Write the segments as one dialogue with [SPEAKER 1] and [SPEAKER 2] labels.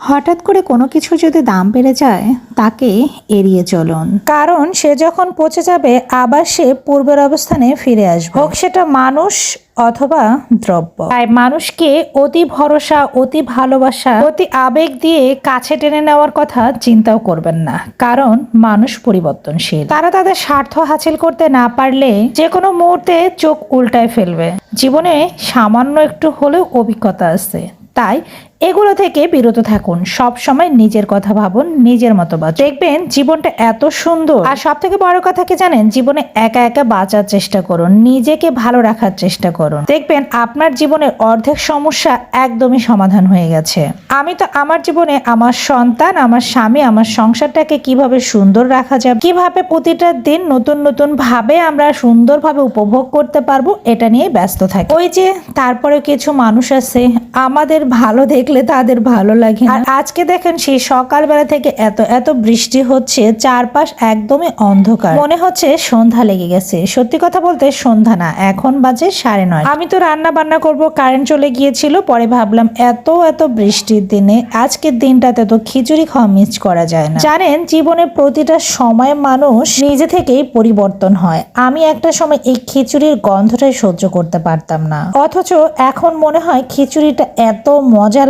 [SPEAKER 1] হঠাৎ করে কোনো কিছু যদি দাম বেড়ে যায়, তাকে এড়িয়ে চলুন। কারণ সে যখন পচে যাবে, আবার সে পূর্বের অবস্থানে ফিরে আসবে। হোক সেটা মানুষ অথবা দ্রব্য। তাই মানুষকে অতি ভরসা, অতি ভালোবাসা, অতি আবেগ দিয়ে কাছে টেনে নেওয়ার কথা চিন্তাও করবেন না। কারণ মানুষ পরিবর্তনশীল। তারা তাদের স্বার্থ হাসিল করতে না পারলে যে কোনো মুহূর্তে চোখ উল্টায় ফেলবে। জীবনে সামান্য একটু হলেও অভিজ্ঞতা আছে। তাই এগুলো থেকে বিরত থাকুন। সব সময় নিজের কথা ভাবুন, নিজের মতো বাঁচুন দেখবেন জীবনটা এত সুন্দর। আর সব থেকে বড় কথা কি জানেন? জীবনে একা একা বাঁচার চেষ্টা করুন, নিজেকে ভালো রাখার চেষ্টা করুন। দেখবেন আপনার জীবনের অর্ধেক সমস্যা একদমই সমাধান হয়ে গেছে। আমি তো আমার জীবনে আমার সন্তান, আমার স্বামী, আমার সংসারটাকে কীভাবে সুন্দর রাখা যাবে, কীভাবে প্রতিটা দিন নতুন নতুন ভাবে আমরা সুন্দরভাবে উপভোগ করতে পারব, এটা নিয়ে ব্যস্ত থাকি। ওই যে তারপরে কিছু মানুষ আছে, আমাদের ভালো দেখলে তাদের ভালো লাগে। আর আজকে দেখেন সেই সকালবেলা থেকে এত এত বৃষ্টি হচ্ছে, চারপাশ একদমই অন্ধকার। মনে হচ্ছে সন্ধ্যা লেগে গেছে। সত্যি কথা বলতে সন্ধ্যা না, এখন বাজে সাড়ে নয়। আমি তো রান্না বান্না করব, কারেন্ট চলে গিয়েছিল, পরে ভাবলাম এত এত বৃষ্টির দিনে আজকের দিনটাতে তো খিচুড়ি খাওয়া মিস করা যায় না। জানেন জীবনের প্রতিটা সময় মানুষ নিজে থেকেই পরিবর্তন হয়। আমি একটা সময় এই খিচুড়ির গন্ধটাই সহ্য করতে পারতাম না। অথচ এখন মনে হয় খিচুড়িটা এত মজা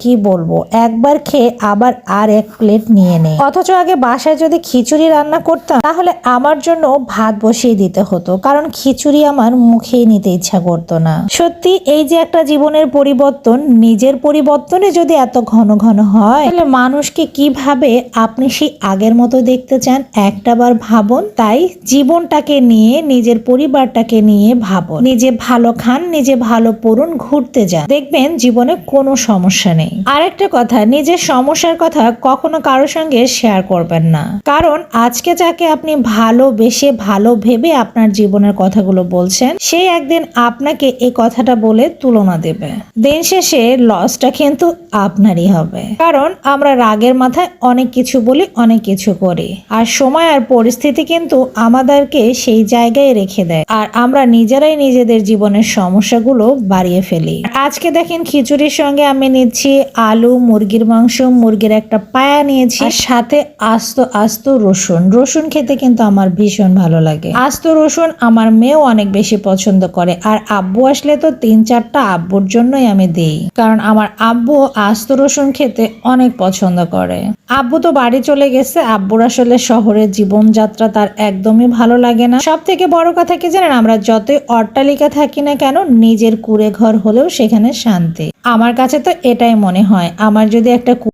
[SPEAKER 1] কি বলব? একবার খেয়ে আবার আর এক প্লেট নিয়ে নেই। অথচ আগে বাসায় যদি খিচুড়ি রান্না করতাম, তাহলে আমার জন্য ভাত বসিয়ে দিতে হতো, কারণ খিচুড়ি আমার মুখেই নিতে ইচ্ছা করতো না। সত্যি, এই যে একটা জীবনের পরিবর্তন, নিজের পরিবর্তনে যদি এত ঘন ঘন হয়, তাহলে মানুষকে কীভাবে আপনি সেই আগের মতো দেখতে চান একটাবার ভাবুন। তাই জীবনটাকে নিয়ে, নিজের পরিবারটাকে নিয়ে ভাবুন। নিজে ভালো খান, নিজে ভালো পড়ুন, ঘুরতে যান। দেখবেন জীবনে কোনো সমস্যা নেই। আরেকটা কথা, নিজের সমস্যার কথা কখনো কারোর সঙ্গে শেয়ার করবেন না। কারণ আজকে যাকে আপনি ভালোবেসে ভালো ভেবে আপনার জীবনের কথাগুলো বলছেন, সে একদিন আপনাকে এই কথাটা বলে তুলনা দেবে। দিন শেষে লসটা কিন্তু আপনারই হবে। কারণ আমরা রাগের মাথায় অনেক কিছু বলি, অনেক কিছু করি। আর সময় আর পরিস্থিতি কিন্তু আমাদেরকে সেই জায়গায় রেখে দেয়। আর আমরা নিজেরাই নিজেদের জীবনের সমস্যাগুলো বাড়িয়ে ফেলি। আজকে দেখেন খিচুড়ির সঙ্গে আমি নিচ্ছি আলু মুরগির মাংস মুরগির একটা পায়া নিয়েছি সাথে আস্ত আস্ত রসুন। রসুন খেতে কিন্তু আমার ভীষণ ভালো লাগে। আস্ত রসুন আমার মেয়েও অনেক বেশি পছন্দ করে আর আব্বু আসলে তো তিন চারটা আব্বুর জন্যই আমি দিই কারণ আমার আব্বু আস্ত রসুন খেতে অনেক পছন্দ করে। আব্বু তো বাড়ি চলে গেছে আব্বুর আসলে শহরের জীবনযাত্রা তার একদমই ভালো লাগে না। সব থেকে বড় কথা কি জানেন আমরা যতই অট্টালিকা থাকি না কেন নিজের কুড়ে ঘর হলেও সেখানে শান্তি। আমার কাছে তো এটাই মনে হয়। আমার যদি একটা